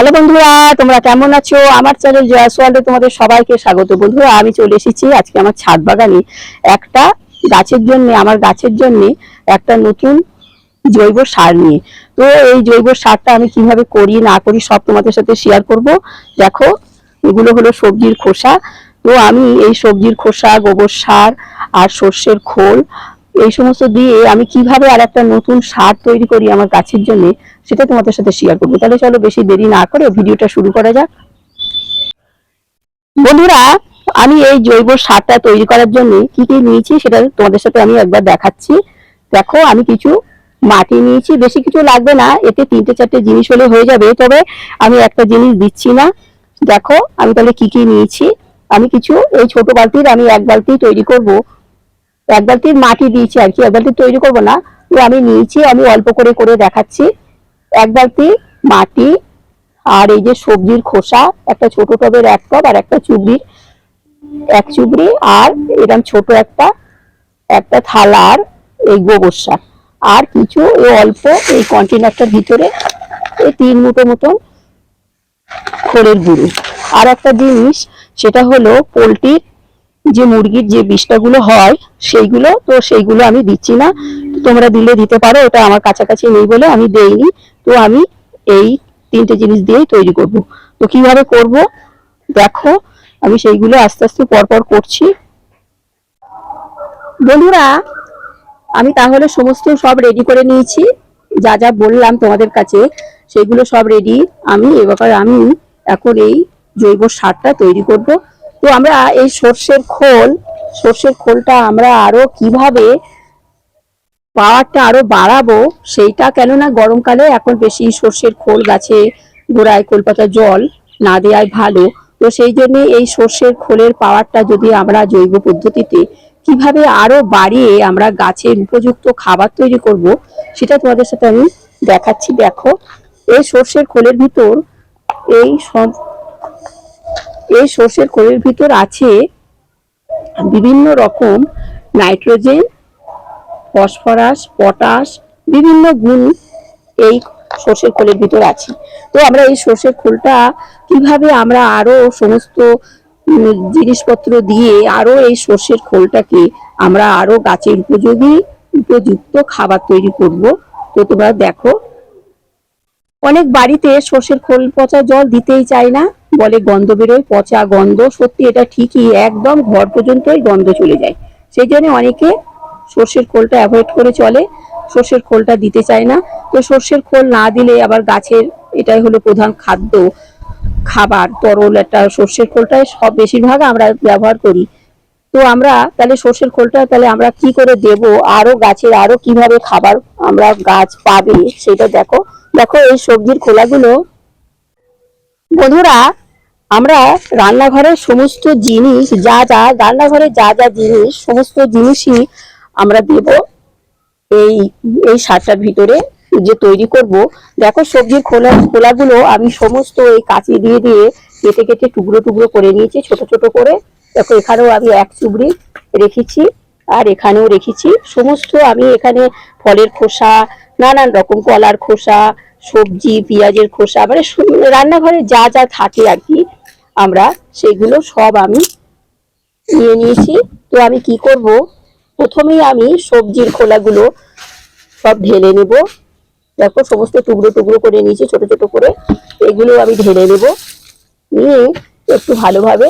Hello বন্ধুরা, তোমরা কেমন আছো? আমার চ্যানেল জয়াসওয়ার্ল্ডে তোমাদের সবাইকে স্বাগত। বন্ধুরা, আমি চলে এসেছি আজকে আমার ছাদ বাগানে। একটা গাছের জন্য, আমার গাছের জন্য একটা নতুন জৈব সার নিয়ে। তো এই জৈব সারটা আমি কীভাবে করি, না করি, সব তোমাদের সাথে শেয়ার করব। দেখো, এগুলো হলো সবজির খোসা। তো আমি এই সবজির খোসা, গোবর সার আর সর্ষের খোল এই সমস্ত দিয়ে আমি কীভাবে আর একটা নতুন সার তৈরি করি আমার গাছের জন্য, সেটা তোমাদের সাথে শেয়ার করব। তাহলে চলো বেশি দেরি না করে ভিডিওটা শুরু করা যাক। বন্ধুরা, আমি এই জৈব সারটা তৈরি করার জন্য কি কি নিয়েছি সেটা তোমাদের সাথে আমি একবার দেখাচ্ছি। দেখো, আমি কিছু মাটি নিয়েছি, বেশি কিছু লাগবে না, এতে তিনটে চারটে জিনিস হলে হয়ে যাবে, তবে আমি একটা জিনিস দিচ্ছি না। দেখো, আমি তাহলে কি কি নিয়েছি? আমি কিছু, এই ছোট বালতির আমি এক বালতি তৈরি করব। এক বালতির মাটি দিয়েছি আর কি এক বালতি তৈরি করব না আমি নিয়েছি, আমি অল্প করে করে দেখাচ্ছি। এক বালতি মাটি আর এই যে সবজির খোসা, একটা ছোট টবের এক টব আর একটা চুবড়ির, এক চুবড়ি আর এরকম ছোট একটা একটা থালার এই গোবর সার। আর কিছু অল্প এই কন্টেনারটার ভিতরে এই তিন মুঠো মতন খড়ের গুঁড়ো। আর একটা জিনিস, সেটা হলো পোলট্রির যে মুরগির যে বিষটাগুলো হয়, সেইগুলো, তো সেইগুলো আমি দিচ্ছি না। তোমরা দিলে দিতে পারো, ওটা আমার কাছাকাছি নেই বলে আমি দেইনি। তো আমি এই তিনটে জিনিস দিয়েই তৈরি করব। তো কীভাবে করব? দেখো, আমি সেইগুলো আস্তে আস্তে পরপর করছি। বন্ধুরা, আমি তাহলে সমস্ত সব রেডি করে নিয়েছি। যা যা বললাম তোমাদের কাছে সেগুলো সব রেডি আমি এবার আমি এখন এই জৈব সারটা তৈরি করব। তো আমরা এই সর্ষের খোল, সর্ষের খোলটা আমরা আরও কীভাবে পাওয়ারটা আরও বাড়াবো, সেইটা কেননা গরমকালে এখন বেশি সর্ষের খোল গাছে গোড়ায় কলপাতা জল না দেওয়াই ভালো। তো সেই জন্য এই সর্ষের খোলের পাওয়ারটা যদি আমরা জৈব পদ্ধতিতে কীভাবে আরও বাড়িয়ে আমরা গাছের উপযুক্ত খাবার তৈরি করব, সেটা তোমাদের সাথে আমি দেখাচ্ছি। দেখো, এই সর্ষের খোলের ভিতর এই এই সর্ষের খোলের ভিতর আছে বিভিন্ন রকম নাইট্রোজেন, ফসফরাস, পটাশ, বিভিন্ন গুণ এই সর্ষের খোলের ভিতর আছে। তো আমরা এই সর্ষের খোলটা কীভাবে আমরা আরও সমস্ত জিনিসপত্র দিয়ে আরও এই সর্ষের খোলটাকে আমরা আরও গাছের উপযোগী, উপযুক্ত খাবার তৈরি করব, তো তোমরা দেখো অনেক বাড়িতে সর্ষের খোল পচা জল দিতেই চায় না। বলে গন্ধ বেরোয়, পচা গন্ধ। সত্যি এটা ঠিকই, একদম ঘর পর্যন্তই গন্ধ চলে যায়। সেই জন্য অনেকে সর্ষের খোলটা অ্যাভয়েড করে চলে। সর্ষের খোলটা দিতে চায় না। তো সর্ষের খোল না দিলে আবার গাছের এটাই হলো প্রধান খাদ্য। খাবার, তরল একটা সর্ষের খোলটাই সব বেশিরভাগ আমরা ব্যবহার করি। তো আমরা তাহলে সর্ষের খোলটা তাহলে আমরা কি করে দেব? আরও গাছের আরও কীভাবে খাবার আমরা গাছ পাবে সেটা দেখো। দেখো এই সবজির খোলাগুলো। বন্ধুরা, আমরা রান্নাঘরের সমস্ত জিনিস, যা যা, রান্নাঘরে যা যা জিনিস, সমস্ত জিনিসই আমরা দেব এই এই সারটার ভিতরে যে তৈরি করব। দেখো সবজির খোলা, খোলাগুলো আমি সমস্ত এই কাঁচি দিয়ে দিয়ে কেটে কেটে টুকরো টুকরো করে নিয়েছি, ছোট ছোট করে। দেখো, এখানেও আমি এক চুবড়ি রেখেছি আর এখানেও রেখেছি। সমস্ত আমি এখানে ফলের খোসা, নানান রকম কলার খোসা, সবজি, পেঁয়াজের খোসা মানে রান্নাঘরে যা যা থাকে আর কি আমরা, সেগুলো সব আমি নিয়ে নিয়েছি। তো আমি কি করব? প্রথমেই আমি সবজির খোলাগুলো সব ঢেলে নেব। দেখো, সমস্ত টুকরো টুকরো করে নিয়েছি, ছোট ছোট করে। এগুলো আমি ঢেলে নেব। নিয়ে একটু ভালোভাবে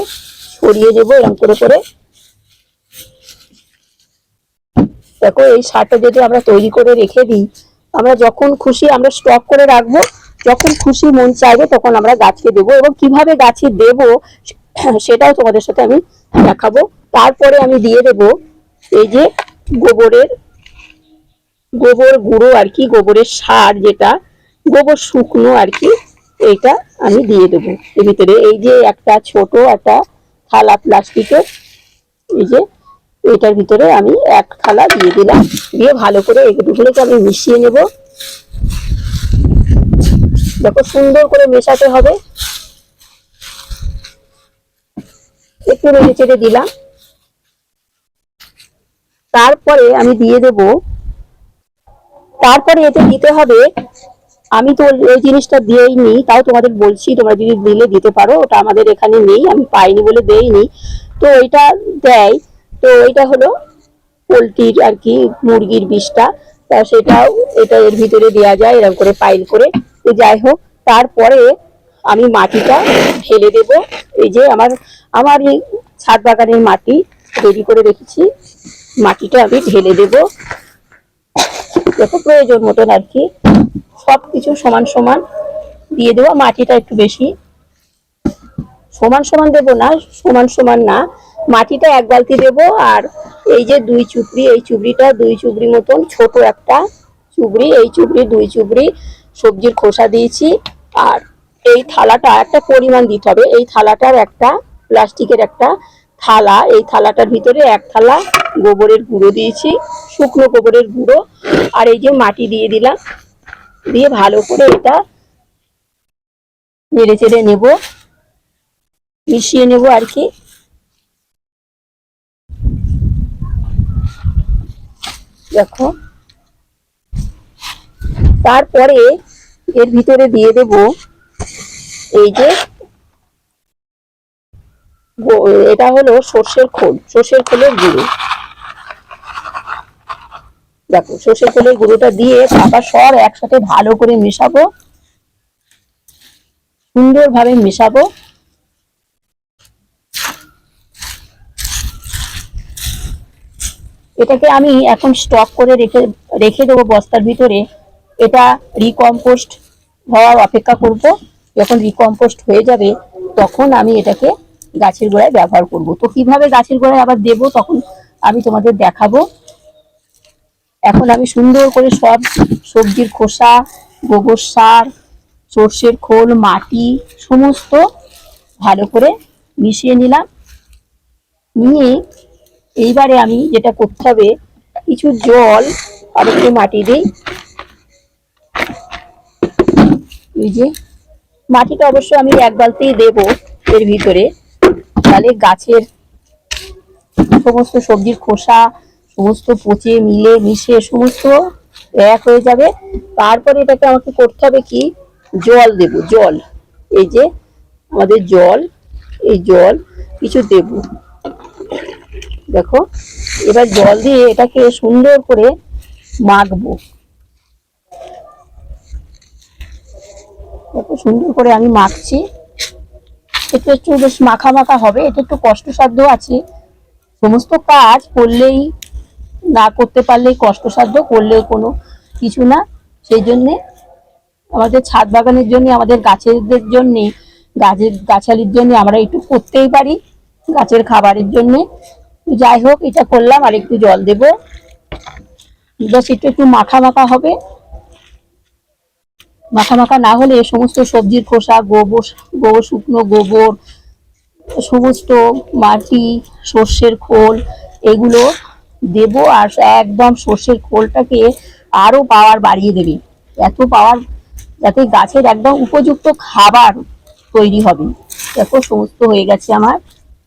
ছড়িয়ে দেবো এরকম করে করে। দেখো, এই সারটা যদি আমরা তৈরি করে রেখে দিই, আমরা যখন খুশি আমরা স্টক করে রাখব, যখন খুশি মন চাইবে তখন আমরা গাছকে দেবো এবং কীভাবে গাছে দেবো সেটাও তোমাদের সাথে আমি দেখাবো। তারপরে আমি দিয়ে দেব এই যে গোবরের, গোবর গুঁড়ো আর কি, গোবরের সার যেটা, গোবর শুকনো আর কি, এইটা আমি দিয়ে দেবো। এর ভিতরে এই যে একটা ছোট একটা থালা প্লাস্টিকের এই যে, এটার ভিতরে আমি এক থালা দিয়ে দিলাম। দিয়ে ভালো করে এগুলোকে আমি মিশিয়ে নেব। দেখো, সুন্দর করে মেশাতে হবে। একটু নেড়ে চেড়ে দিলাম। তারপরে আমি দিয়ে দেব তারপরে এতে দিতে হবে আমি তো ওই জিনিসটা দিয়েই নি, তাও তোমাদের বলছি, তোমরা যদি দিলে দিতে পারো, ওটা আমাদের এখানে নেই, আমি পাইনি বলে দেইনি। তো এটা দেয়, তো এটা হলো পোলট্রির আর কি মুরগির বিষটা, তা সেটাও এটা এর ভিতরে দেওয়া যায়, এরকম করে পাইল করে। তো যাই হোক, তারপরে আমি মাটিটা ঢেলে দেব। এই যে আমার আমার এই ছাদ বাগানের মাটি রেডি করে রেখেছি, মাটিটা আমি ঢেলে দেব। দেখো প্রয়োজন মতন আর কি। সব কিছু সমান সমান দিয়ে দেবো, মাটিটা একটু বেশি। সমান সমান দেবো না, সমান সমান না। মাটিটা এক বালতি দেবো, আর এই যে দুই চুবড়ি, এই চুবড়িটা দুই চুবড়ি মতন, ছোট একটা চুবড়ি, এই চুবড়ি দুই চুবড়ি সবজির খোসা দিয়েছি। আর এই থালাটা একটা পরিমাণ দিতে হবে, এই থালাটার একটা, প্লাস্টিকের একটা থালা, এই থালাটার ভিতরে এক থালা গোবরের গুঁড়ো দিয়েছি, শুকনো গোবরের গুঁড়ো। আর এই যে মাটি দিয়ে দিলাম দিয়ে ভালো করে এটা নেড়ে চেড়ে নেব। মিশিয়ে নেব আর কি। দেখো। তারপরে এর ভিতরে দিয়ে দেব এই যে এটা হলো সর্ষের খোল, সর্ষের খোলের গুঁড়ো। দেখো, সর্ষে তেলের গুঁড়োটা দিয়ে আবার সর একসাথে ভালো করে মেশাবো। সুন্দরভাবে মেশাবো। এটাকে আমি এখন স্টক করে রেখে রেখে দেবো বস্তার ভিতরে। এটা রিকম্পোস্ট হওয়ার অপেক্ষা করব। যখন রিকম্পোস্ট হয়ে যাবে, তখন আমি এটাকে গাছের গোড়ায় ব্যবহার করব। তো কীভাবে গাছের গোড়ায় আবার দেব, তখন আমি তোমাদের দেখাবো। এখন আমি সুন্দর করে সব সবজির খোসা, গোবর সার, সর্ষের খোল, মাটি, সমস্ত ভালো করে মিশিয়ে নিলাম। নিয়ে এইবারে আমি যেটা করতে হবে, কিছু জল আর একটু মাটি দিই। এই যে মাটিটা অবশ্য আমি এক বালতেই দেব এর ভিতরে। তাহলে গাছের সমস্ত সবজির খোসা সমস্ত পচে মিলে মিশে সমস্ত এক হয়ে যাবে। তারপরে এটাকে আমাকে করতে হবে কি? জল দেব, জল। এই যে আমাদের জল, এই জল, কিছু দেব। দেখো, এবার জল দিয়ে এটাকে সুন্দর করে মাখবো। দেখো, সুন্দর করে আমি মাখছি। একটু একটু বেশ মাখা মাখা হবে এটা একটু কষ্টসাধ্য আছে। সমস্ত কাজ করলেই না করতে পারলেই কষ্টসাধ্য, করলেও কোনো কিছু না। সেই জন্যে আমাদের ছাদ বাগানের জন্য, আমাদের গাছেদের জন্য, গাছের গাছালির জন্য আমরা একটু করতেই পারি। গাছের খাবারের জন্য। যাই হোক, এটা করলাম, আর একটু জল দেব। বাস একটু একটু মাখা মাখা হবে। মাখা মাখা না হলে সমস্ত সবজির খোসা, গোবর গোবর, শুকনো গোবর, সমস্ত মাটি, সর্ষের খোল, এগুলো দেব আর একদম সর্ষের খোলটাকে আরও পাওয়ার বাড়িয়ে দেবে। এত পাওয়ার, যাতে গাছের একদম উপযুক্ত খাবার তৈরি হবে। দেখো, সমস্ত হয়ে গেছে আমার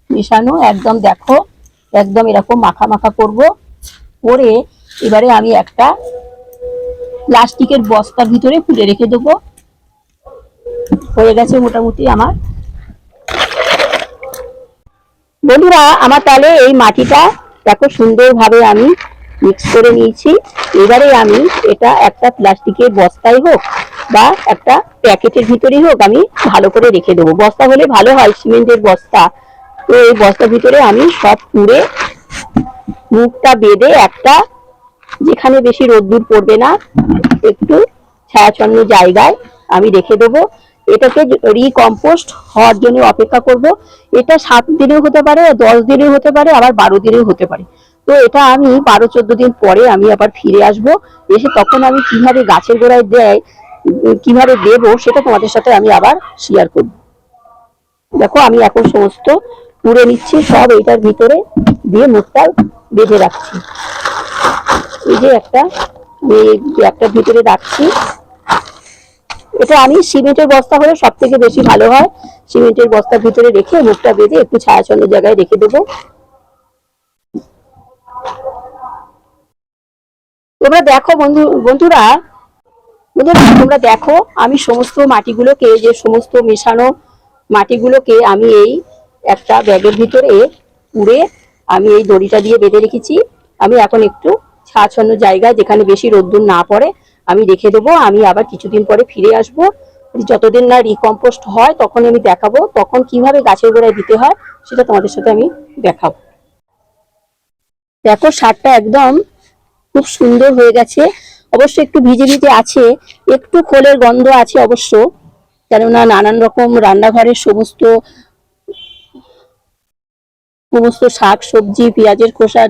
মেশানো। একদম দেখো, একদম এরকম মাখা মাখা করব। করে এবারে আমি একটা প্লাস্টিকের বস্তার ভিতরে খুলে রেখে দেবো। হয়ে গেছে মোটামুটি আমার। বন্ধুরা, আমার তাহলে এই মাটিটা দেখো সুন্দরভাবে আমি মিক্স করে নিয়েছি। এবারে আমি এটা একটা প্লাস্টিকের বস্তায় হোক বা একটা প্যাকেটের ভিতরেই হোক আমি ভালো করে রেখে দেবো। বস্তা হলে ভালো হয় সিমেন্টের বস্তা। তো এই বস্তার ভিতরে আমি সব পুড়ে মুখটা বেঁধে একটা যেখানে বেশি রোদ্দুর পড়বে না, একটু ছায়াছন্ন জায়গায় আমি রেখে দেবো। এটাকে রিকম্পোস্ট হওয়ার জন্য অপেক্ষা করব। এটা সাত দিনেও হতে পারে, দশ দিনেও হতে পারে, আবার বারো দিনেও হতে পারে। তো এটা আমি বারো, চোদ্দ দিন পরে আমি আবার ফিরে আসব। এসে তখন আমি কীভাবে গাছের গোড়ায় দেয়, কীভাবে দেবো সেটা তোমাদের সাথে আমি আবার শেয়ার করব। দেখো আমি এখন সমস্ত পুড়ে নিচ্ছি, সব এইটার ভিতরে দিয়ে মুখটা বেঁধে রাখছি। এই যে একটা একটা ভিতরে রাখছি। এটা আমি সিমেন্টের বস্তা হলে সব থেকে বেশি ভালো হয়। সিমেন্টের বস্তার ভিতরে রেখে মুখটা বেঁধে একটু ছায়াছন্ন জায়গায় রেখে দেবো। তোমরা দেখো বন্ধু, বন্ধুরা বন্ধুরা, তোমরা দেখো আমি সমস্ত মাটিগুলোকে, যে সমস্ত মেশানো মাটিগুলোকে আমি এই একটা ব্যাগের ভিতরে পুড়ে আমি এই দড়িটা দিয়ে বেঁধে রেখেছি। আমি এখন একটু ছাছন্ন জায়গায় যেখানে বেশি রোদ্দুর না পড়ে আমি রেখে দেবো, আমি আবার কিছুদিন পরে ফিরে আসব। যতদিন না রিকম্পোস্ট হয়, তখন আমি দেখাবো, তখন কীভাবে গাছের গোড়ায় দিতে হয়, সেটা তোমাদের সাথে আমি দেখাবো। দেখো, সারটা একদম খুব সুন্দর হয়ে গেছে। অবশ্য একটু ভিজে ভিজে আছে, একটু খোলের গন্ধ আছে অবশ্য। কেননা নানান রকম রান্নাঘরের সমস্ত সমস্ত শাক, সবজি, পেঁয়াজের খোসা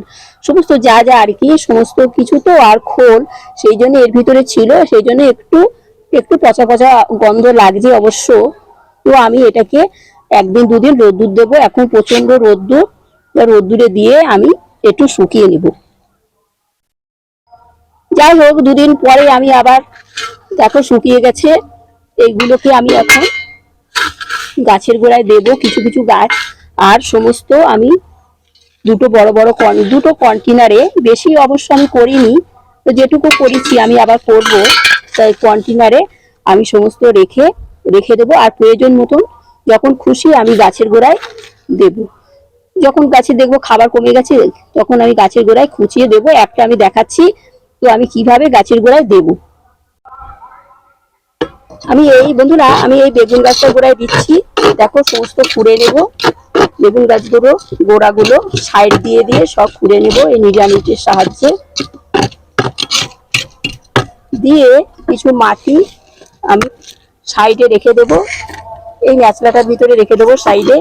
সমস্ত যা যা আর কি, সমস্ত কিছু তো আর খোল, সেই জন্য এর ভিতরে ছিল, সেই জন্য একটু একটু পচা পচা গন্ধ লাগছে অবশ্য। তো আমি এটাকে একদিন, দুদিন রোদ্দুর দেবো। এখন প্রচণ্ড রোদ্দুর রোদ্দুরে দিয়ে আমি একটু শুকিয়ে নেব। যাই হোক, দুদিন পরে আমি আবার, দেখো শুকিয়ে গেছে। এইগুলোকে আমি এখন গাছের গোড়ায় দেব, কিছু কিছু গাছ। আর সমস্ত আমি দুটো বড় বড় কন দুটো কন্টেনারে বেশি অবশ্য আমি করিনি। তো যেটুকু করেছি আমি আবার করব। তাই কন্টেনারে আমি সমস্ত রেখে রেখে দেবো। আর প্রয়োজন মতন যখন খুশি আমি গাছের গোড়ায় দেব। যখন গাছে দেখব খাবার কমে গেছে, তখন আমি গাছের গোড়ায় খুঁচিয়ে দেবো। একটা আমি দেখাচ্ছি তো আমি কীভাবে গাছের গোড়ায় দেব। আমি এই, বন্ধুরা, আমি এই বেগুন গাছটার গোড়ায় দিচ্ছি। দেখো, সমস্ত খুঁড়ে নেব। বেগুন গাছগুলো, গোড়াগুলো সাইড দিয়ে দিয়ে সব খুঁড়ে নেব এই নিরামিষের সাহায্যে। দিয়ে কিছু মাটি আমি সাইডে রেখে দেব। এই ন্যাচলাটার ভিতরে রেখে দেবো সাইডে।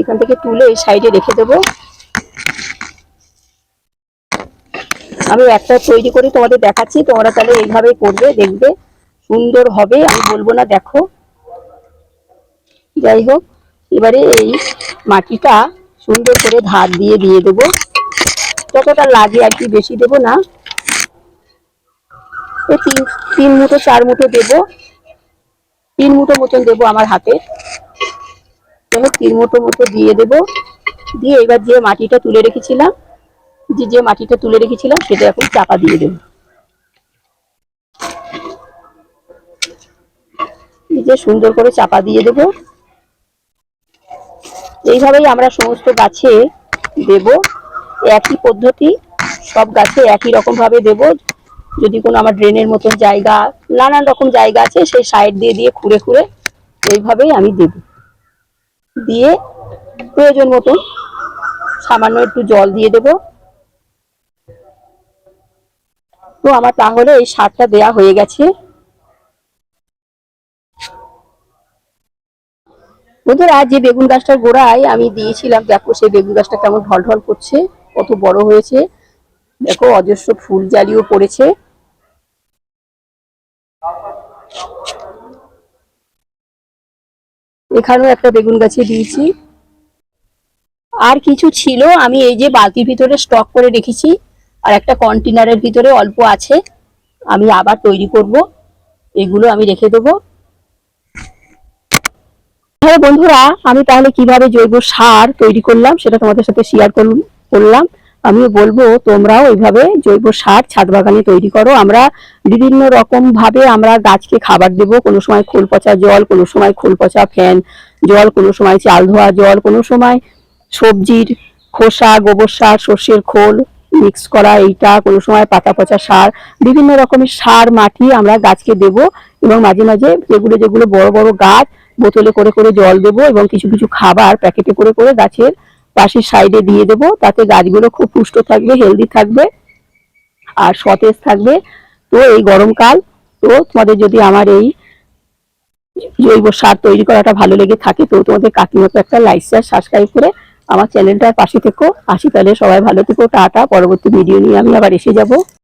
এখান থেকে তুলে এই সাইডে রেখে দেবো। আমি একটা তৈরি করে তোমাদের দেখাচ্ছি, তোমরা তাহলে এইভাবে করবে, দেখবে। সুন্দর হবে, আমি বলব না, দেখো। যাই হোক। এবারে এই মাটিটা সুন্দর করে ধার দিয়ে দিয়ে দেবো। যতটা লাগে আর কি বেশি দেবো না। তিন তিন মুঠো, চার মুঠো দেবো। তিন মুঠো মতন দেবো আমার হাতে। তিন মুঠো মতো দিয়ে দেবো। দিয়ে এবার যে মাটিটা তুলে রেখেছিলাম, যে যে মাটিটা তুলে রেখেছিলাম, সেটা এখন চাপা দিয়ে দেবো। যে সুন্দর করে চাপা দিয়ে দেবো। এইভাবেই আমরা সমস্ত গাছে দেব। একই পদ্ধতি, সব গাছে একই রকম ভাবে দেব। যদি কোনো আমার ড্রেনের মতন জায়গা, নানান রকম জায়গা আছে, সেই সাইড দিয়ে দিয়ে খুঁড়ে খুঁড়ে এইভাবেই আমি দেব। দিয়ে প্রয়োজন মতন সামান্য একটু জল দিয়ে দেব। তো আমার তাহলে এই সারটা দেয়া হয়ে গেছে। বন্ধুরা, যে বেগুন গাছটার গোড়ায় আমি দিয়েছিলাম, দেখো সেই বেগুন গাছটা কেমন ঢল ঢল করছে, কত বড় হয়েছে। দেখো, অজস্র ফুল জালিও পড়েছে। এখানেও একটা বেগুন গাছে দিয়েছি। আর কিছু ছিল, আমি এই যে বালতির ভিতরে স্টক করে রেখেছি, আর একটা কন্টেনারের ভিতরে অল্প আছে, আমি আবার তৈরি করব। এগুলো আমি রেখে দেবো। হ্যাঁ বন্ধুরা, আমি তাহলে কীভাবে জৈব সার তৈরি করলাম সেটা তোমাদের সাথে শেয়ার করলাম। আমি বলব, তোমরাও এইভাবে জৈব সার ছাদ বাগানে তৈরি করো। আমরা বিভিন্ন রকম ভাবে আমরা গাছকে খাবার দেব। কোনো সময় খোল পচা জল, কোনো সময় খোল পচা ফ্যান জল, কোনো সময় চাল ধোয়া জল, কোনো সময় সবজির খোসা, গোবর সার, সর্ষের খোল মিক্স করা এইটা, কোনো সময় পাতা পচা সার, বিভিন্ন রকমের সার, মাটি আমরা গাছকে দেব এবং মাঝে মাঝে যেগুলো যেগুলো বড় বড় গাছ বোতলে করে করে জল দেবো এবং কিছু কিছু খাবার প্যাকেটে করে করে গাছের পাশের সাইডে দিয়ে দেবো। তাতে গাছগুলো খুব পুষ্ট থাকবে হেলদি থাকবে আর সতেজ থাকবে। তো এই গরমকাল, তো তোমাদের যদি আমার এই জৈব সার তৈরি করাটা ভালো লেগে থাকে, তো তোমাদের কাকিমতো একটা লাইক শেয়ার সাবস্ক্রাইব করে আমার চ্যানেলটার পাশে থেকো। আসি তাহলে সবাই ভালো থেকো, টাটা। পরবর্তী ভিডিও নিয়ে আমি আবার এসে যাব।